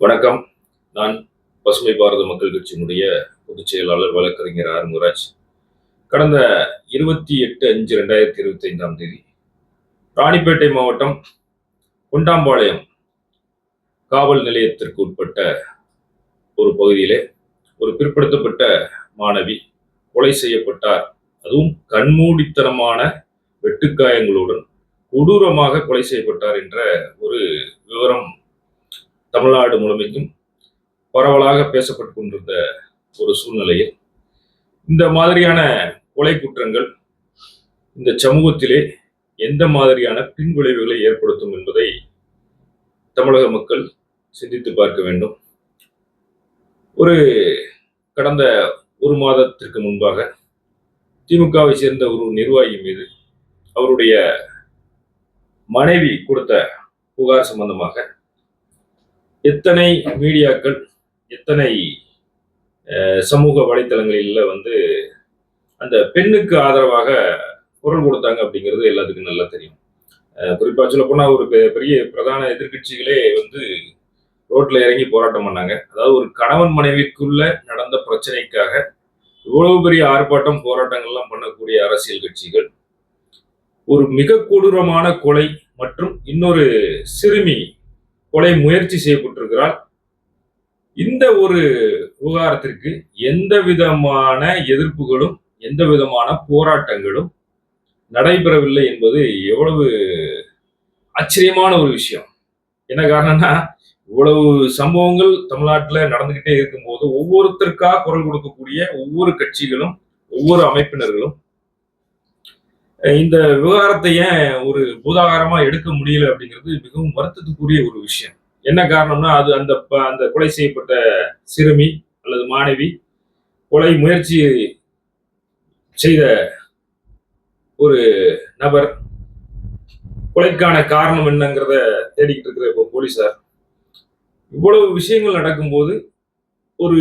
வணக்கம். நான் பசுமை பாரத மக்கள் கட்சியினுடைய பொதுச் செயலாளர் வழக்கறிஞர் ஆர். கடந்த இருபத்தி எட்டு அஞ்சு ரெண்டாயிரத்தி இருபத்தி ஐந்தாம் தேதி ராணிப்பேட்டை மாவட்டம் குண்டாம்பாளையம் காவல் நிலையத்திற்கு உட்பட்ட ஒரு பகுதியிலே ஒரு பிற்படுத்தப்பட்ட மாணவி கொலை செய்யப்பட்டார். அதுவும் கண்மூடித்தனமான வெட்டுக்காயங்களுடன் கொடூரமாக கொலை செய்யப்பட்டார் என்ற ஒரு விவரம் தமிழ்நாடு முழுமைக்கும் பரவலாக பேசப்பட்டு கொண்டிருந்த ஒரு சூழ்நிலையில் இந்த மாதிரியான கொலை குற்றங்கள் இந்த சமூகத்திலே எந்த மாதிரியான பின்விளைவுகளை ஏற்படுத்தும் என்பதை தமிழக மக்கள் சிந்தித்து பார்க்க வேண்டும். ஒரு கடந்த ஒரு மாதத்திற்கு முன்பாக திமுகவை சேர்ந்த ஒரு நிர்வாகி மீது அவருடைய மனைவி கொடுத்த புகார் சம்பந்தமாக எத்தனை மீடியாக்கள் எத்தனை சமூக வலைத்தளங்களில் வந்து அந்த பெண்ணுக்கு ஆதரவாக குரல் கொடுத்தாங்க அப்படிங்கிறது எல்லாத்துக்கும் நல்லா தெரியும். குறிப்பாக குறிப்பா சொல்ல போனால் ஒரு பெரிய பிரதான எதிர்க்கட்சிகளே வந்து ரோட்டில் இறங்கி போராட்டம் பண்ணாங்க. அதாவது ஒரு கணவன் மனைவிக்குள்ள நடந்த பிரச்சனைக்காக இவ்வளவு பெரிய ஆர்ப்பாட்டம் போராட்டங்கள்லாம் பண்ணக்கூடிய அரசியல் கட்சிகள் ஒரு மிக கொடூரமான கொலை மற்றும் இன்னொரு சிறுமி கொலை முயற்சி செய்யப்பட்டிருக்கிறார். இந்த ஒரு விவகாரத்திற்கு எந்த விதமான எதிர்ப்புகளும் எந்த விதமான போராட்டங்களும் நடைபெறவில்லை என்பது எவ்வளவு ஆச்சரியமான ஒரு விஷயம். என்ன காரணம்னா இவ்வளவு சம்பவங்கள் தமிழ்நாட்டில் நடந்துகிட்டே இருக்கும்போது ஒவ்வொருத்தருக்காக குரல் கொடுக்கக்கூடிய ஒவ்வொரு கட்சிகளும் ஒவ்வொரு அமைப்பினர்களும் இந்த விவகாரத்தை ஏன் ஒரு பூதாகாரமா எடுக்க முடியல அப்படிங்கிறது மிகவும் வருத்தத்துக்குரிய ஒரு விஷயம். என்ன காரணம்னா அது அந்த ப- அந்த கொலை செய்யப்பட்ட சிறுமி அல்லது மாணவி கொலை முயற்சி செய்த ஒரு நபர் கொலைக்கான காரணம் என்னங்கிறத தேடிக்கிட்டு இருக்கிற இப்போ போலீஸார். இவ்வளவு விஷயங்கள் நடக்கும்போது ஒரு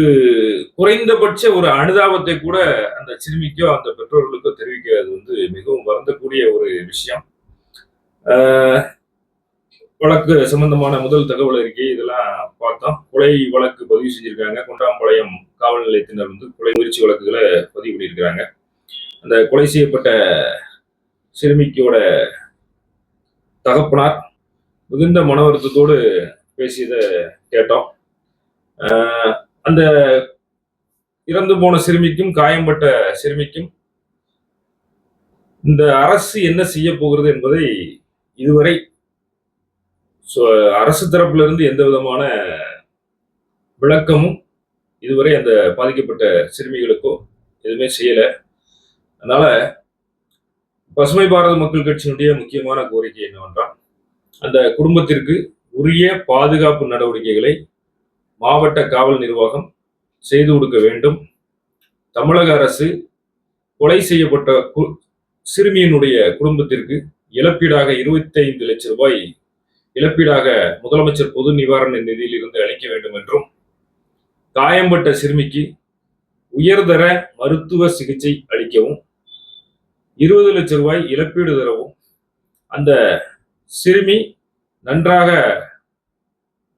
குறைந்தபட்ச ஒரு அனுதாபத்தை கூட அந்த சிறுமிக்கோ அந்த பெற்றோர்களுக்கோ தெரிவிக்க அது வந்து மிகவும் வருந்தக்கூடிய ஒரு விஷயம். வழக்கு சம்பந்தமான முதல் தகவல் அறிக்கை இதெல்லாம் பார்த்தோம். கொலை வழக்கு பதிவு செஞ்சிருக்காங்க. குண்டாம்பாளையம் காவல் நிலையத்தினர் வந்து கொலை முயற்சி வழக்குகளை பதிவு பண்ணியிருக்கிறாங்க. அந்த கொலை செய்யப்பட்ட சிறுமிக்கோட தகப்பனார் மிகுந்த மன வருத்தத்தோடு பேசியதை கேட்டோம். அந்த இறந்து போன சிறுமிக்கும் காயம்பட்ட சிறுமிக்கும் இந்த அரசு என்ன செய்ய போகிறது என்பதை இதுவரை அரசு தரப்புல இருந்து எந்த விதமான விளக்கமும் இதுவரை அந்த பாதிக்கப்பட்ட சிறுமிகளுக்கோ எதுவுமே செய்யலை. அதனால பசுமை பாரத மக்கள் கட்சியினுடைய முக்கியமான கோரிக்கை என்னவென்றால் அந்த குடும்பத்திற்கு உரிய பாதுகாப்பு நடவடிக்கைகளை மாவட்ட காவல் நிர்வாகம் செய்து கொடுக்க வேண்டும். தமிழக அரசு கொலை செய்யப்பட்ட கு- சிறுமியினுடைய குடும்பத்திற்கு இழப்பீடாக 25 லட்சம் ரூபாய் இழப்பீடாக முதலமைச்சர் பொது நிவாரண நிதியில் இருந்து அளிக்க வேண்டும் என்றும் காயம்பட்ட சிறுமிக்கு உயர்தர மருத்துவ சிகிச்சை அளிக்கவும் இருபது லட்சம் ரூபாய் இழப்பீடு தரவும் அந்த சிறுமி நன்றாக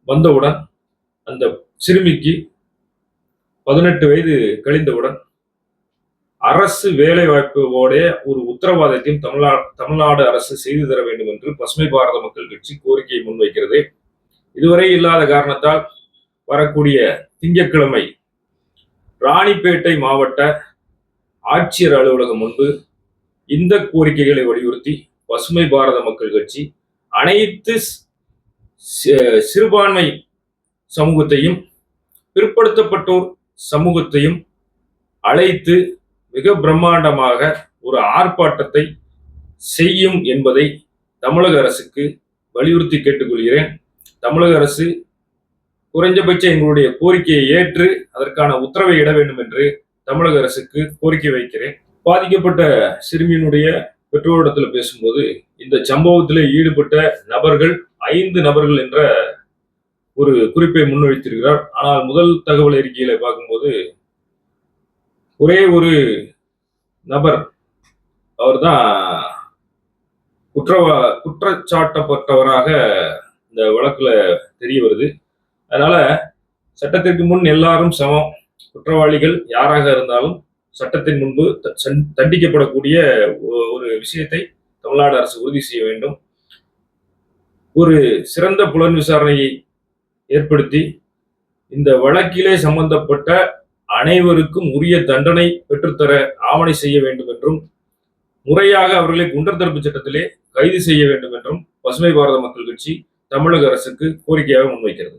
வந்தவுடன் அந்த சிறுமிக்கு பதினெட்டு வயது கழிந்தவுடன் அரசு வேலை வாய்ப்போட ஒரு உத்தரவாதத்தையும் தமிழ்நா தமிழ்நாடு அரசு செய்து தர வேண்டும் என்று பசுமை பாரத மக்கள் கட்சி கோரிக்கையை முன்வைக்கிறது. இதுவரை இல்லாத காரணத்தால் வரக்கூடிய திங்கட்கிழமை ராணிப்பேட்டை மாவட்ட ஆட்சியர் அலுவலகம் முன்பு இந்த கோரிக்கைகளை வலியுறுத்தி பசுமை பாரத மக்கள் கட்சி அனைத்து சிறுபான்மை சமூகத்தையும் பிற்படுத்தப்பட்டோர் சமூகத்தையும் அழைத்து மிக பிரம்மாண்டமாக ஒரு ஆர்ப்பாட்டத்தை செய்யும் என்பதை தமிழக அரசுக்கு வலியுறுத்தி கேட்டுக்கொள்கிறேன். தமிழக அரசு குறைஞ்சபட்ச எங்களுடைய கோரிக்கையை ஏற்று அதற்கான உத்தரவை இட வேண்டும் என்று தமிழக அரசுக்கு கோரிக்கை வைக்கிறேன். பாதிக்கப்பட்ட சிறுமியினுடைய பெற்றோரிடத்தில் பேசும்போது இந்த சம்பவத்தில் ஈடுபட்ட நபர்கள் ஐந்து நபர்கள் என்ற ஒரு குறிப்பை முன்வைத்திருக்கிறார். ஆனால் முதல் தகவல் அறிக்கையில பார்க்கும்போது ஒரே ஒரு நபர் அவர்தான் குற்றவா குற்றச்சாட்டப்பட்டவராக இந்த வழக்குல தெரிய வருது. அதனால சட்டத்திற்கு முன் எல்லாரும் சமம். குற்றவாளிகள் யாராக இருந்தாலும் சட்டத்தின் முன்பு தண்டிக்கப்படக்கூடிய ஒ- ஒரு விஷயத்தை தமிழ்நாடு அரசு உறுதி செய்ய வேண்டும். ஒரு சிறந்த புலன் விசாரணையை ஏற்படுத்தி இந்த வழக்கிலே சம்பந்தப்பட்ட அனைவருக்கும் உரிய தண்டனை பெற்றுத்தர ஆவணை செய்ய வேண்டும் என்றும் முறையாக அவர்களை குண்டர் தடுப்பு சட்டத்திலே கைது செய்ய வேண்டும் என்றும் பசுமை பாரத மக்கள் கட்சி தமிழக அரசுக்கு கோரிக்கையாக முன்வைக்கிறது.